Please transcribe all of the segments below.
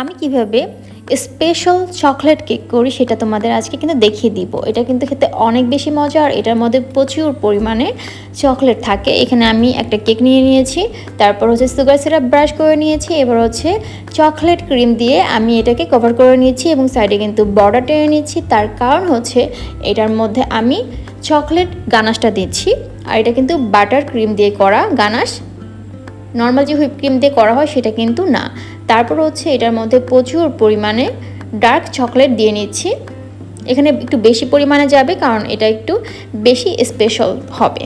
আমি কীভাবে special chocolate cake করি সেটা তোমাদের আজকে কিন্তু দেখিয়ে দিব। এটা কিন্তু খেতে অনেক বেশি মজা আর এটার মধ্যে প্রচুর পরিমাণে চকলেট থাকে। এখানে আমি একটা কেক নিয়ে নিয়েছি, তারপর হচ্ছে সুগার সিরাপ ব্রাশ করে নিয়েছি, এবার হচ্ছে চকলেট ক্রিম দিয়ে আমি এটাকে কভার করে নিয়েছি এবং সাইডে কিন্তু বর্ডার টেনে নিয়েছি। তার কারণ হচ্ছে এটার মধ্যে আমি চকলেট গানাশটা দিচ্ছি, আর এটা কিন্তু বাটার ক্রিম দিয়ে করা গানাশ। নর্মাল যে হুইপ ক্রিম দিয়ে করা হয় সেটা কিন্তু না। তারপর হচ্ছে এটার মধ্যে প্রচুর পরিমাণে ডার্ক চকলেট দিয়ে নিচ্ছি। এখানে একটু বেশি পরিমাণে যাবে কারণ এটা একটু বেশি স্পেশাল হবে।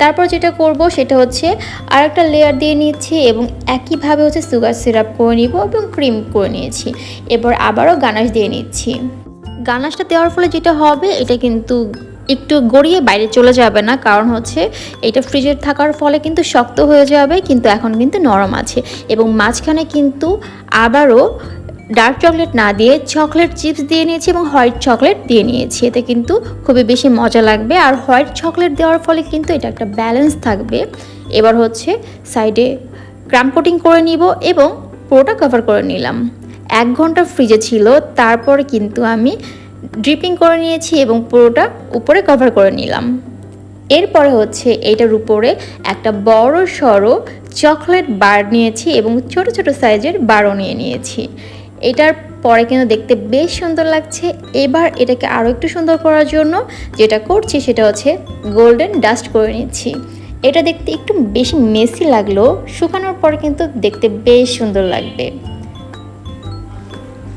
তারপর যেটা করব সেটা হচ্ছে আরেকটা লেয়ার দিয়ে নিচ্ছি এবং একইভাবে হচ্ছে সুগার সিরাপ করে নিব এবং ক্রিম করে নিয়েছি। এবার আবারও গানাশ দিয়ে নিচ্ছি। গানাশটা দেওয়ার ফলে যেটা হবে, এটা কিন্তু একটু গড়িয়ে বাইরে চলে যাবে না, কারণ হচ্ছে এটা ফ্রিজে থাকার ফলে কিন্তু শক্ত হয়ে যাবে, কিন্তু এখন কিন্তু নরম আছে। এবং মাঝখানে কিন্তু আবারও ডার্ক চকলেট না দিয়ে চকলেট চিপস দিয়ে নিয়েছি এবং হোয়াইট চকলেট দিয়ে নিয়েছি। এতে কিন্তু খুবই বেশি মজা লাগবে আর হোয়াইট চকলেট দেওয়ার ফলে কিন্তু এটা একটা ব্যালেন্স থাকবে। এবার হচ্ছে সাইডে ক্রাম কোটিং করে নিব এবং পুরোটা কভার করে নিলাম। এক ঘণ্টা ফ্রিজে ছিল, তারপর কিন্তু আমি ড্রিপিং করে নিয়েছি এবং পুরোটা উপরে কভার করে নিলাম। এরপরে হচ্ছে এইটার উপরে একটা বড় সড়ো চকলেট বার নিয়েছি এবং ছোট ছোট সাইজের বারও নিয়ে নিয়েছি। এটার পরে কিন্তু দেখতে বেশ সুন্দর লাগছে। এবার এটাকে আরও একটু সুন্দর করার জন্য যেটা করছি সেটা হচ্ছে গোল্ডেন ডাস্ট করে নিচ্ছি। এটা দেখতে একটু বেশি মেসি লাগল, শুকানোর পরে কিন্তু দেখতে বেশ সুন্দর লাগবে।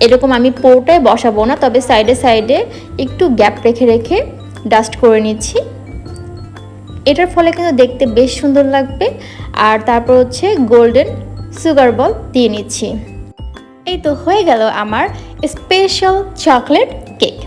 এরকম আমি পোটায় বসাবো না, তবে সাইডে সাইডে একটু গ্যাপ রেখে রেখে ডাস্ট করে নিচ্ছি। এটার ফলে কিন্তু দেখতে বেশ সুন্দর লাগবে। আর তারপর হচ্ছে গোল্ডেন সুগার বল দিয়ে নিচ্ছি। এই তো হয়ে গেল আমার স্পেশাল চকলেট কেক